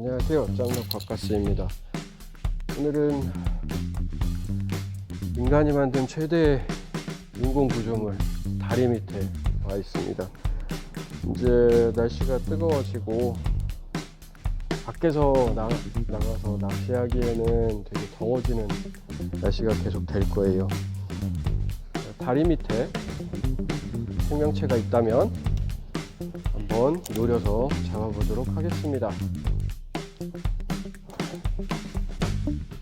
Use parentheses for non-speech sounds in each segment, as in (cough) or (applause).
안녕하세요. 짱력 바카스입니다. 오늘은 인간이 만든 최대 인공 구조물 다리 밑에 와 있습니다. 이제 날씨가 뜨거워지고 밖에서 나, 나가서 낚시하기에는 되게 더워지는 날씨가 계속 될 거예요. 다리 밑에 생명체가 있다면 한번 노려서 잡아보도록 하겠습니다.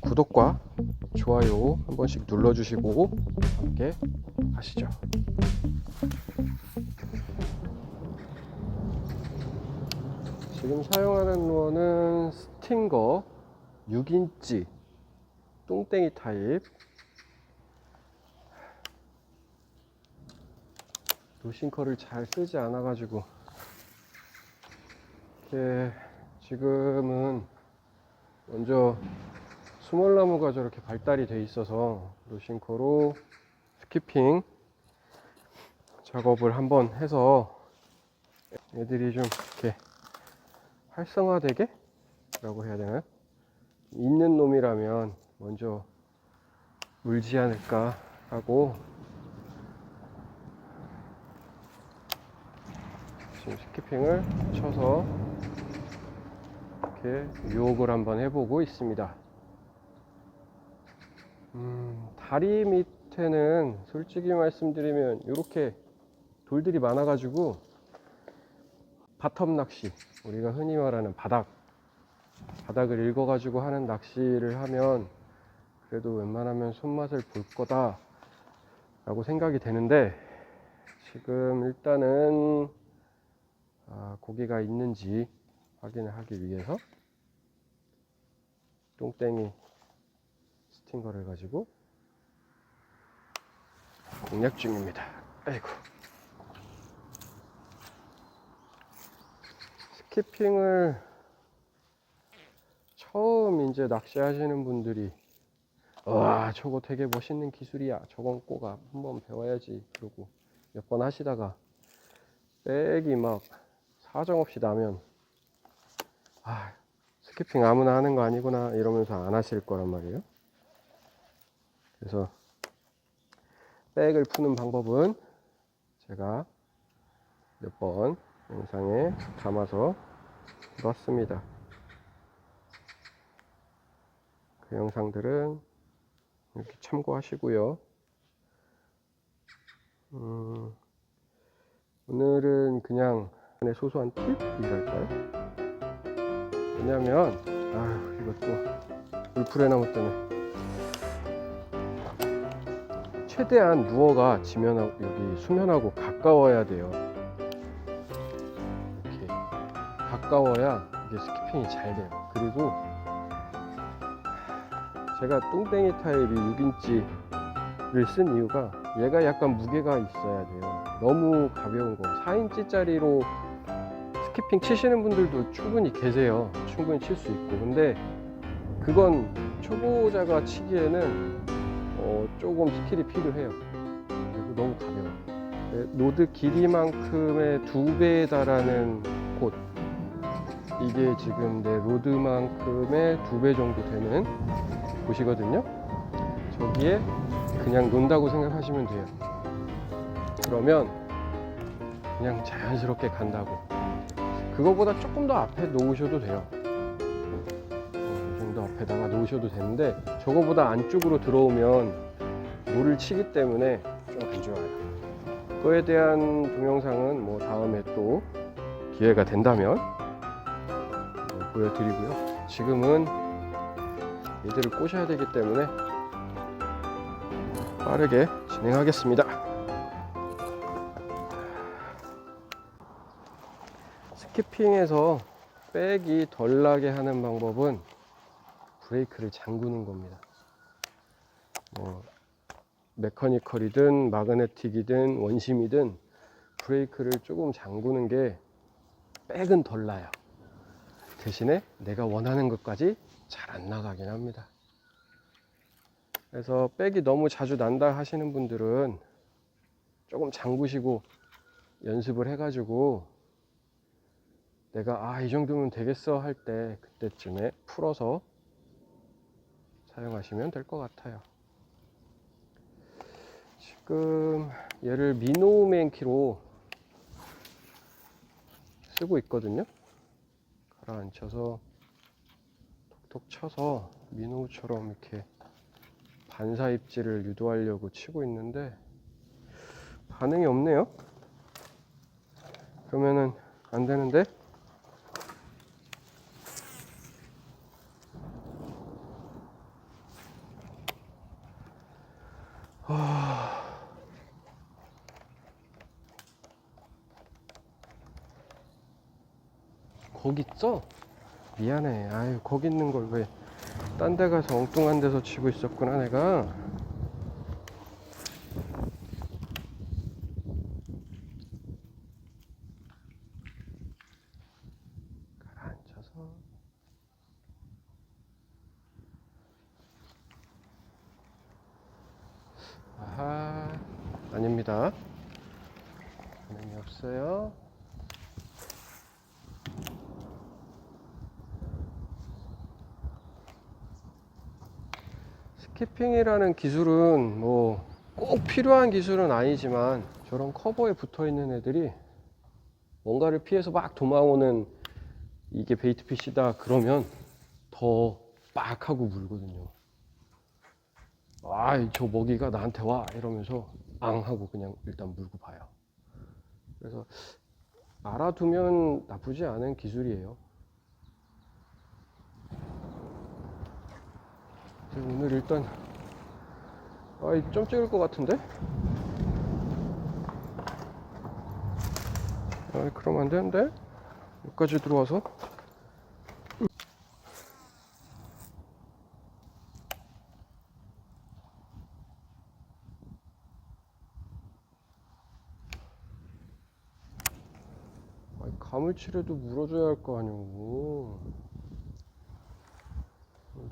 구독과 좋아요 한 번씩 눌러주시고 함께 하시죠. 지금 사용하는 루어는 스팅거 6인치 똥땡이 타입 노싱커를 잘 쓰지 않아 가지고 지금은 먼저 수몰나무가 저렇게 발달이 돼 있어서 노싱커로 스키핑 작업을 한번 해서 애들이 좀 이렇게 활성화되게 라고 해야 되나요? 있는 놈이라면 먼저 물지 않을까 하고 지금 스키핑을 쳐서 이렇게 유혹을 한번 해보고 있습니다. 음, 다리 밑에는 솔직히 말씀드리면 이렇게 돌들이 많아가지고 바텀 낚시 우리가 흔히 말하는 바닥 바닥을 읽어가지고 하는 낚시를 하면 그래도 웬만하면 손맛을 볼 거다 라고 생각이 되는데 지금 일단은 아, 고기가 있는지 확인을 하기 위해서 똥땡이 스팅거를 가지고 공략 중입니다. 아이고. 스키핑을 처음 이제 낚시하시는 분들이 와 저거 되게 멋있는 기술이야 저건 꼭 한번 배워야지 그러고 몇 번 하시다가 백이 막 사정없이 나면 아 스키핑 아무나 하는 거 아니구나 이러면서 안 하실 거란 말이에요 그래서 백을 푸는 방법은 제가 몇 번 영상에 담아서 놨습니다. 그 영상들은 이렇게 참고하시고요. 음, 오늘은 그냥 내 소소한 팁이랄까요? 왜냐면 아휴 이것도 울프레나무 때문에 최대한 누어가 지면하고 여기 수면하고 가까워야 돼요. 이렇게 가까워야 이게 스키핑이 잘 돼요. 그리고 제가 똥땡이 타입이 6인치를 쓴 이유가 얘가 약간 무게가 있어야 돼요. 너무 가벼운 거 4인치짜리로 스키핑 치시는 분들도 충분히 계세요. 충분히 칠 수 있고. 근데 그건 초보자가 치기에는 어, 조금 스킬이 필요해요. 그리고 너무 가벼워. 네, 노드 길이만큼의 두 배에 달하는 곳. 이게 지금 내 로드만큼의 두 배 정도 되는 곳이거든요. 저기에 그냥 논다고 생각하시면 돼요. 그러면 그냥 자연스럽게 간다고. 그거보다 조금 더 앞에 놓으셔도 돼요. 어, 이 정도 앞에다가 놓으셔도 되는데 저거보다 안쪽으로 들어오면 물을 치기 때문에 좀 안 좋아요. 그거에 대한 동영상은 뭐 다음에 또 기회가 된다면 어, 보여드리고요. 지금은 얘들을 꼬셔야 되기 때문에 빠르게 진행하겠습니다. 스키핑에서 백이 덜 나게 하는 방법은 브레이크를 잠그는 겁니다. 뭐 메커니컬이든 마그네틱이든 원심이든 브레이크를 조금 잠그는 게 백은 덜 나요. 대신에 내가 원하는 것까지 잘 안 나가긴 합니다. 그래서 백이 너무 자주 난다 하시는 분들은 조금 잠그시고 연습을 해가지고 내가 아 이 정도면 되겠어 할 때 그때쯤에 풀어서 사용하시면 될 것 같아요. 지금 얘를 미노맨키로 쓰고 있거든요. 가라앉혀서 톡톡 쳐서 민호처럼 이렇게 반사 입질을 유도하려고 치고 있는데 반응이 없네요. 그러면은 안 되는데 거기 있어? 미안해. 아유, 거기 있는 걸 왜 딴 데 가서 엉뚱한 데서 치고 있었구나, 내가. 가라앉혀서. 아하, 아닙니다. 반응이 없어요. 스키핑이라는 기술은 뭐 꼭 필요한 기술은 아니지만 저런 커버에 붙어 있는 애들이 뭔가를 피해서 막 도망오는 이게 베이트 피시다 그러면 더 빡 하고 물거든요. 아, 저 먹이가 나한테 와 이러면서 앙 하고 그냥 일단 물고 봐요. 그래서 알아두면 나쁘지 않은 기술이에요. 오늘 일단 아이 좀 찍을 것 같은데? 아 그럼 안 되는데? 여기까지 들어와서 가물치라도 물어줘야 할 거 아니오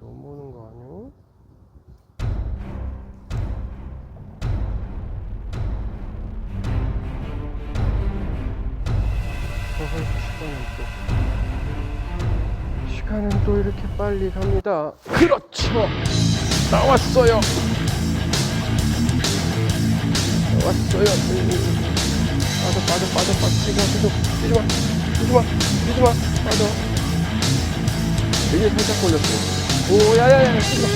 넘어오는 거 아니오? 시간은 또 시간은 또 이렇게 빨리 갑니다. 그렇죠. 나왔어요. 나왔어요. 빠져 빠져 빠져 빠져 뛰지 마 뛰지 마 뛰지마 뛰지마 빠져. 되게 살짝 걸렸어. 오 야야야 뛰지마. (laughs)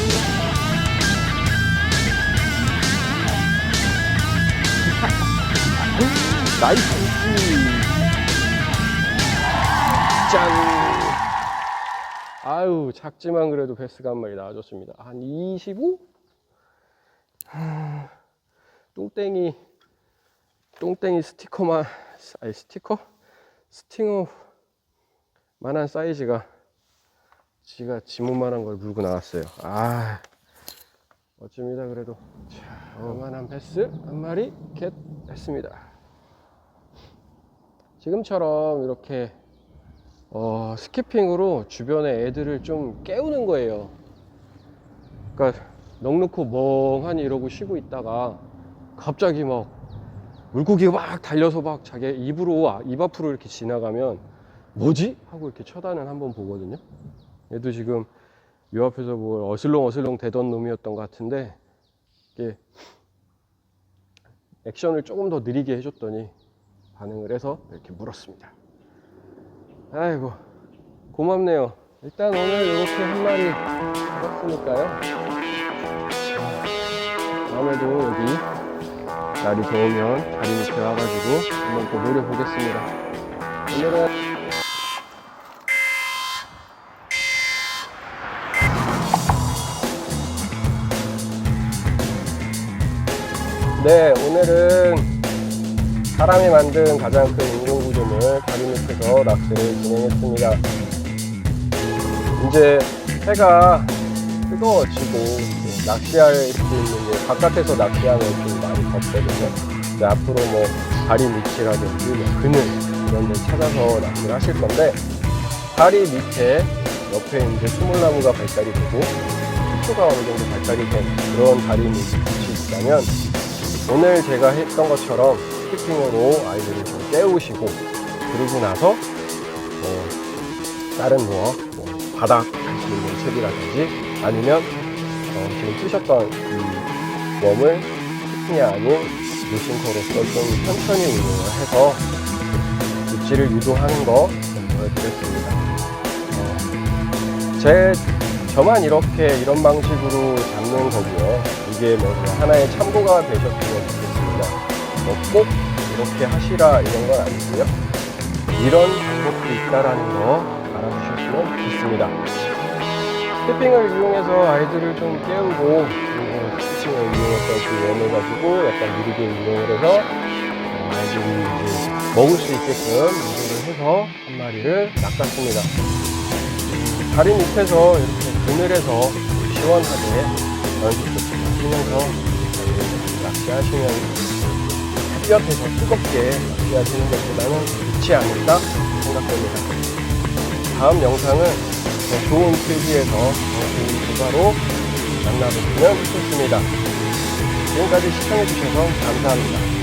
나이스. 짠. 아유, 작지만 그래도 베스가 한 마리 나와줬습니다. 한 25? 하, 똥땡이, 똥땡이 스티커만, 아니, 스티커? 스팅어 만한 사이즈가 지가 지문만한 걸 물고 나왔어요. 아, 멋집니다, 그래도. 자, 요만한 베스 한 마리 겟 했습니다. 지금처럼 이렇게 어, 스키핑으로 주변의 애들을 좀 깨우는 거예요. 그러니까 넋놓고 멍하니 이러고 쉬고 있다가 갑자기 막 물고기가 막 달려서 막 자기 입으로 아, 입 앞으로 이렇게 지나가면 뭐지? 하고 이렇게 쳐다는 한번 보거든요. 얘도 지금 요 앞에서 뭐 어슬렁 어슬렁 대던 놈이었던 것 같은데 이게 액션을 조금 더 느리게 해줬더니 반응을 해서 이렇게 물었습니다. 아이고 고맙네요. 일단 오늘 이렇게 한 마리 잡았으니까요. 다음에도 여기 날이 더우면 다리 밑에 와가지고 한번 또 노려보겠습니다. 오늘은 네 오늘은 사람이 만든 가장 큰 인공구조물 다리 밑에서 낚시를 진행했습니다. 이제 해가 뜨거워지고 낚시할 수 있는 게 바깥에서 낚시하는 좀 많이 덥거든요. 이제 앞으로 뭐 다리 밑이라든지 뭐 그늘 이런 데 찾아서 낚시를 하실 건데 다리 밑에 옆에 이제 수물나무가 발달이 되고 수초가 어느 정도 발달이 된 그런 다리 밑이 있다면 오늘 제가 했던 것처럼 스키핑으로 아이들을 좀 깨우시고 그러고 나서 뭐 다른 루어, 뭐 바닥 할수 있는 책이라든지 아니면 어, 지금 쓰셨던 이 웜을 스키핑이 아닌 루싱커로서 좀 천천히 운용을 해서 입질을 유도하는 거좀 보여드렸습니다. 어, 제 저만 이렇게 이런 방식으로 잡는 거고요. 이게 뭐 하나의 참고가 되셨으면 좋겠습니다. 뭐 꼭 이렇게 하시라 이런 건 아니고요. 이런 방법도 있다라는 거 알아주셨으면 좋겠습니다. 스피핑을 이용해서 아이들을 좀 깨우고 그리고 스피핑을 이용해서 그 웜을 가지고 약간 느리게 운영을 해서 어, 아이들이 이제 먹을 수 있게끔 유도를 해서 한 마리를 낚았습니다. 다리 밑에서 이렇게 그늘에서 시원하게 연습도 하시면서 낚시하시면 햇볕에서 뜨겁게 낚시하시는 것보다는 좋지 않을까 생각됩니다. 다음 영상은 더 좋은 필기에서 더 좋은 조사로 만나보시면 좋겠습니다. 지금까지 시청해주셔서 감사합니다.